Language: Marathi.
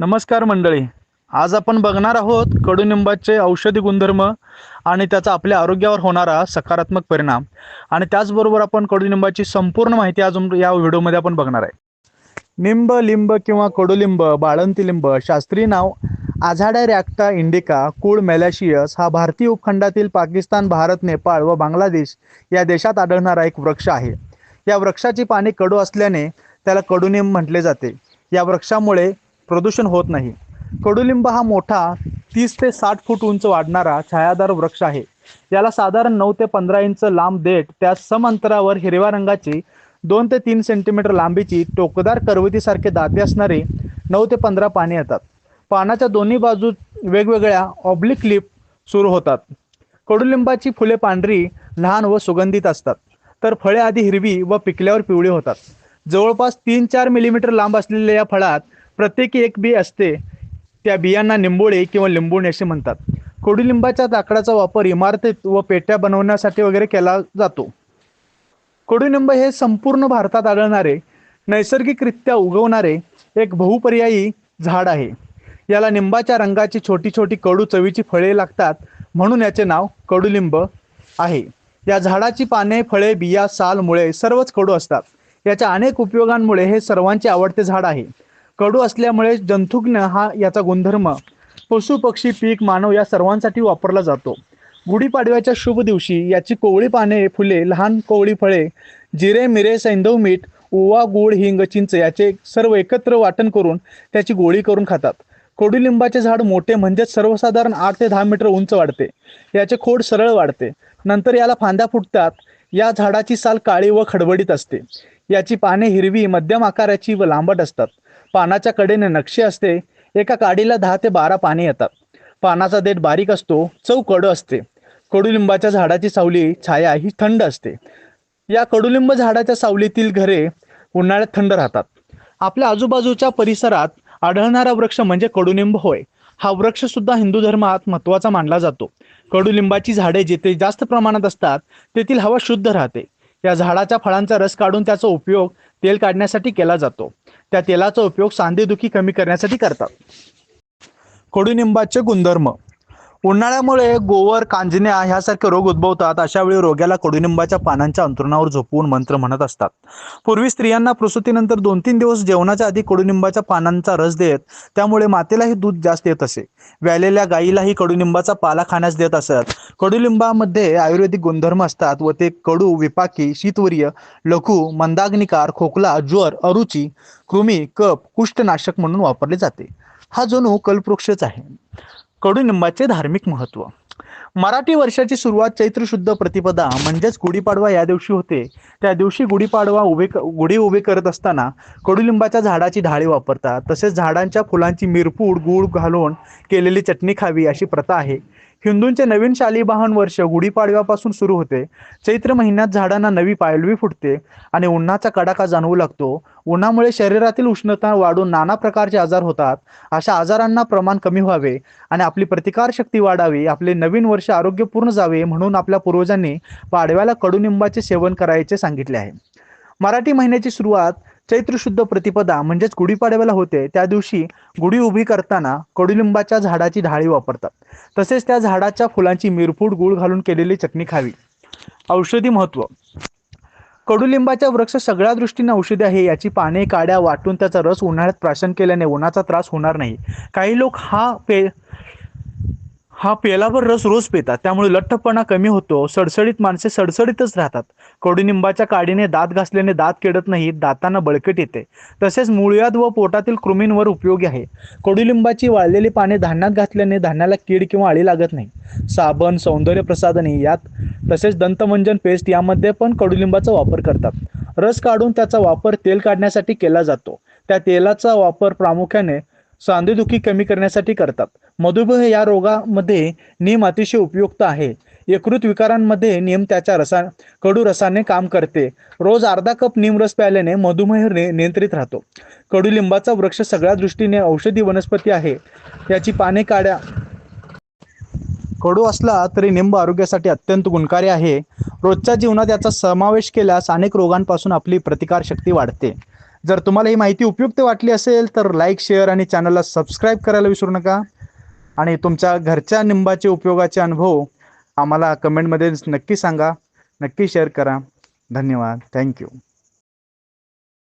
नमस्कार मंडळी. आज आपण बघणार आहोत कडुनिंबाचे औषधी गुणधर्म आणि त्याचा आपल्या आरोग्यावर होणारा सकारात्मक परिणाम. आणि त्याचबरोबर आपण कडुनिंबाची संपूर्ण माहिती आज या व्हिडिओमध्ये आपण बघणार आहे. निंब लिंब किंवा कडुलिंब बाळंती लिंब शास्त्रीय नाव आझाडा रॅक्टा इंडिका कुळ मेलॅशियस हा भारतीय उपखंडातील पाकिस्तान भारत नेपाळ व बांगलादेश या देशात आढळणारा एक वृक्ष आहे. या वृक्षाची पाने कडू असल्याने त्याला कडुनिंब म्हटले जाते. या वृक्षामुळे प्रदूषण होत नाही. कडुलिंब हा मोठा तीस ते साठ फूट उंच वाढणारा छायादार वृक्ष आहे. याला साधारण नऊ ते पंधरा इंच लांब देठ त्या सम अंतरावर हिरव्या रंगाची दोन ते तीन सेंटीमीटर लांबीची टोकदार करवतीसारखे दाते असणारे नऊ ते पंधरा पाने येतात. पानाच्या दोन्ही बाजू वेगवेगळ्या ऑब्लिक लिप सुरू होतात. कडुलिंबाची फुले पांढरी लहान व सुगंधित असतात. तर फळे आधी हिरवी व पिकल्यावर पिवळी होतात. जवळपास तीन चार मिलीमीटर लांब असलेल्या या फळात प्रत्येकी एक बी असते त्या बियांना निंबोळे किंवा लिंबोणे असे म्हणतात. कडुलिंबाच्या लाकडाचा वापर इमारतीत व पेट्या बनवण्यासाठी वगैरे केला जातो. कोडुलिंब हे संपूर्ण भारतात आढळणारे नैसर्गिकरित्या उगवणारे एक बहुपर्यायी झाड आहे. याला निंबाच्या रंगाची छोटी छोटी कडू चवीची फळे लागतात म्हणून याचे नाव कडुलिंब आहे. या झाडाची पाने फळे बिया साल मुळे सर्वच कडू असतात. याच्या अनेक उपयोगांमुळे हे सर्वांचे आवडते झाड आहे. कडू असल्यामुळे जंतुज्ञ हा याचा गुणधर्म. पशु पक्षी पीक मानव या सर्वांसाठी वापरला जातो. गुढीपाडव्याच्या शुभ दिवशी याची कोवळी पाने फुले लहान कोवळी फळे जिरे मिरे सैंधव मीठ ओवा गुळ हिंग चिंच याचे सर्व एकत्र वाटण करून त्याची गोळी करून खातात. कडुलिंबाचे झाड मोठे म्हणजेच सर्वसाधारण आठ ते दहा मीटर उंच वाढते. याचे खोड सरळ वाढते. नंतर याला फांद्या फुटतात. या झाडाची साल काळी व खडबडीत असते. याची पाने हिरवी मध्यम आकाराची व लांबट असतात. पानाच्या कडेने नक्षी असते एका काडीला दहा ते बारा पाने येतात. पानाचा देठ बारीक असतो चव कडू असते. कडुलिंबाच्या झाडाची सावली छाया ही थंड असते. या कडुलिंब झाडाच्या सावलीतील घरे उन्हाळ्यात थंड राहतात. आपल्या आजूबाजूच्या परिसरात आढळणारा वृक्ष म्हणजे कडुलिंब होय. हा वृक्ष सुद्धा हिंदू धर्मात महत्त्वाचा मानला जातो. कडुलिंबाची झाडे जिथे जास्त प्रमाणात असतात तेथील हवा शुद्ध राहते. या झाडाच्या फळांचा रस काढून त्याचा उपयोग तेल काढण्यासाठी केला जातो. त्या तेलाचा उपयोग सांधेदुखी कमी करण्यासाठी करतात. कडुनिंबाचे गुणधर्म. उन्हाळ्यामुळे गोवर कांजण्या ह्यासारखे रोग उद्भवतात. अशा वेळी रोग्याला कडुनिंबाच्या पानांच्या अंतरुणावर झोपवून मंत्र म्हणत असतात. पूर्वी स्त्रियांना प्रसूतीनंतर दोन तीन दिवस जेवणाच्या आधी कडुनिंबाच्या पानांचा रस देत त्यामुळे मातेलाही दूध जास्त येत असे. व्यालेल्या गायीलाही कडुनिंबाचा पाला खाण्यास देत असत. कडुलिंबामध्ये आयुर्वेदिक गुणधर्म असतात व ते कडू विपाकी शीतवर्य लघु मंदाग्निकार खोकला ज्वर अरुची कृमी कप कुष्ठनाशक म्हणून वापरले जाते. हा जणू कल्पवृक्षच आहे. कडुनिंबाचे धार्मिक महत्त्व. मराठी वर्षाची सुरुवात चैत्र शुद्ध प्रतिपदा म्हणजेच गुढीपाडवा या दिवशी होते. त्या दिवशी गुढीपाडवा उभे क- गुढी उभे करत असताना कडुलिंबाच्या झाडाची ढाळी वापरतात. तसेच झाडांच्या फुलांची मिरपूड गूळ घालून केलेली चटणी खावी अशी प्रथा आहे. हिंदूंचे नवीन शालिवाहन वर्ष गुढीपाडव्यापासून सुरू होते. चैत्र महिन्यात झाडांना नवी पायलवी फुटते आणि उन्हाचा कडाका जाणवू लागतो. उन्हामुळे शरीरातील उष्णता वाढून नाना प्रकारचे आजार होतात. अशा आजारांना प्रमाण कमी व्हावे आणि आपली प्रतिकारशक्ती वाढावी आपले नवीन वर्ष आरोग्यपूर्ण जावे म्हणून आपल्या पूर्वजांनी पाडव्याला कडुनिंबाचे सेवन करायचे सांगितले आहे. मराठी महिन्याची सुरुवात चैत्र शुद्ध प्रतिपदा म्हणजेच गुढीपाडव्याला होते त्या दिवशी गुढी उभी करताना कडुलिंबाच्या झाडाची ढाळी वापरतात. तसेच त्या झाडाच्या फुलांची मिरफूड गुळ घालून केलेली चटणी खावी. औषधी महत्त्व. कडुलिंबाच्या वृक्ष सगळ्या दृष्टीने औषधी आहे याची पाने काड्या वाटून त्याचा रस उन्हाळ्यात प्राशन केल्याने उन्हाचा त्रास होणार नाही. काही लोक हा पे हा पेलावर रस रोज पितात. त्यामुळे लठ्ठपणा कमी होतो. सडसडीत माणसे सडसडीतच राहतात. कडुनिंबाच्या काडीने दात घासल्याने दात केडत नाही दातांना बळकट येते. तसेच मुळ्यात व पोटातील कृमींवर उपयोगी आहे. कडुलिंबाची वाळलेली पाने धान्यात घातल्याने धान्याला कीड किंवा अळी लागत नाही. साबण सौंदर्य प्रसाधने यात तसेच दंतमंजन पेस्ट यामध्ये पण कडुलिंबाचा वापर करतात. रस काढून त्याचा वापर तेल काढण्यासाठी केला जातो. त्या तेलाचा वापर प्रामुख्याने सांधेदुखी कमी करण्यासाठी करतात. मधुमेह या रोगामध्ये नीम अतिशय उपयुक्त आहे. यकृत विकारांमध्ये नीम त्याच्या रसा कडू रसाने काम करते. रोज अर्धा कप नीम रस प्यायल्याने मधुमेह नियंत्रित राहतो. कडुलिंबाचा वृक्ष सगळ्या दृष्टीने औषधी वनस्पती आहे. याची पाने काड्या. कडू असला तरी निंब आरोग्यासाठी अत्यंत गुणकारी आहे. रोजच्या जीवनात याचा समावेश केल्यास अनेक रोगांपासून आपली प्रतिकारशक्ती वाढते. जर तुम्हाला ही माहिती उपयुक्त वाटली असेल तर लाईक शेअर आणि चॅनलला सबस्क्राईब करायला विसरू नका. आणि तुमच्या घरच्या निंबाचे उपयोगाचे अनुभव आम्हाला कमेंटमध्ये नक्की सांगा. नक्की शेअर करा. धन्यवाद. थँक्यू